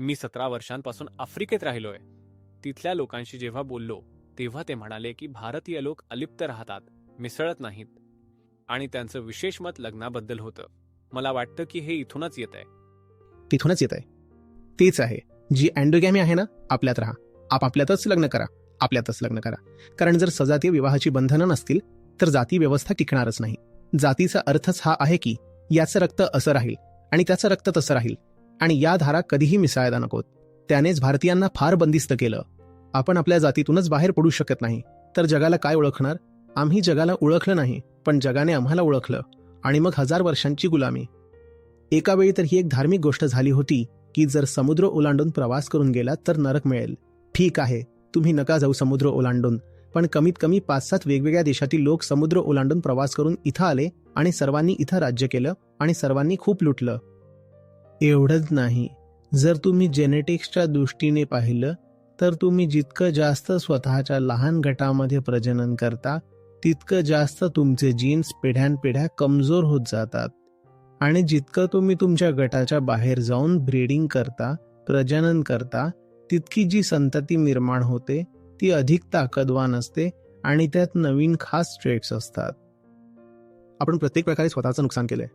मी सतरा वर्षांपासून आफ्रिकेत राहिलोय. तिथल्या लोकांशी जेव्हा बोललो तेव्हा ते म्हणाले की भारतीय लोक अलिप्त राहतात मिसळत नाहीत. आणि त्यांचं विशेष मत लग्नाबद्दल होतं. मला वाटतं की हे इथूनच येत आहे तिथूनच येत आहे तेच आहे. जी अँडोगॅमी आहे ना आपल्यात राहा. आपापल्यातच लग्न करा. आपल्यातच लग्न करा. कारण जर सजातीय विवाहाची बंधनं नसतील तर जाती व्यवस्था टिकणारच नाही. जातीचा अर्थच हा आहे की याचं रक्त असं राहील आणि त्याचं रक्त तसं राहील. आणि या धारा कधीही मिसाळायला नकोत. त्यानेच भारतीयांना फार बंदिस्त केलं. आपण आपल्या जातीतूनच बाहेर पडू शकत नाही. तर जगाला काय ओळखणार? आम्ही जगाला ओळखलं नाही पण जगाने आम्हाला ओळखलं. आणि मग हजार वर्षांची गुलामी. एका वेळी तर ही एक धार्मिक गोष्ट झाली होती की जर समुद्र ओलांडून प्रवास करून गेलात तर नरक मिळेल. ठीक आहे तुम्ही नका जाऊ समुद्र ओलांडून. पण कमीत कमी पाच सात वेगवेगळ्या देशातील लोक समुद्र ओलांडून प्रवास करून इथं आले आणि सर्वांनी इथं राज्य केलं आणि सर्वांनी खूप लुटलं. एवढंच नाही. जर तुम्ही जेनेटिक्सच्या दृष्टीने पाहिलं तर तुम्ही जितकं जास्त स्वतःच्या लहान गटामध्ये प्रजनन करता तितकं जास्त तुमचे जीन्स पिढ्यानपिढ्या कमजोर होत जातात. आणि जितकं तुम्ही तुमच्या गटाच्या बाहेर जाऊन ब्रीडिंग करता प्रजनन करता तितकी जी संतती निर्माण होते ती अधिक ताकदवान असते आणि त्यात नवीन खास ट्रेट्स असतात. आपण प्रत्येक प्रकारे स्वतःचं नुकसान केलंय.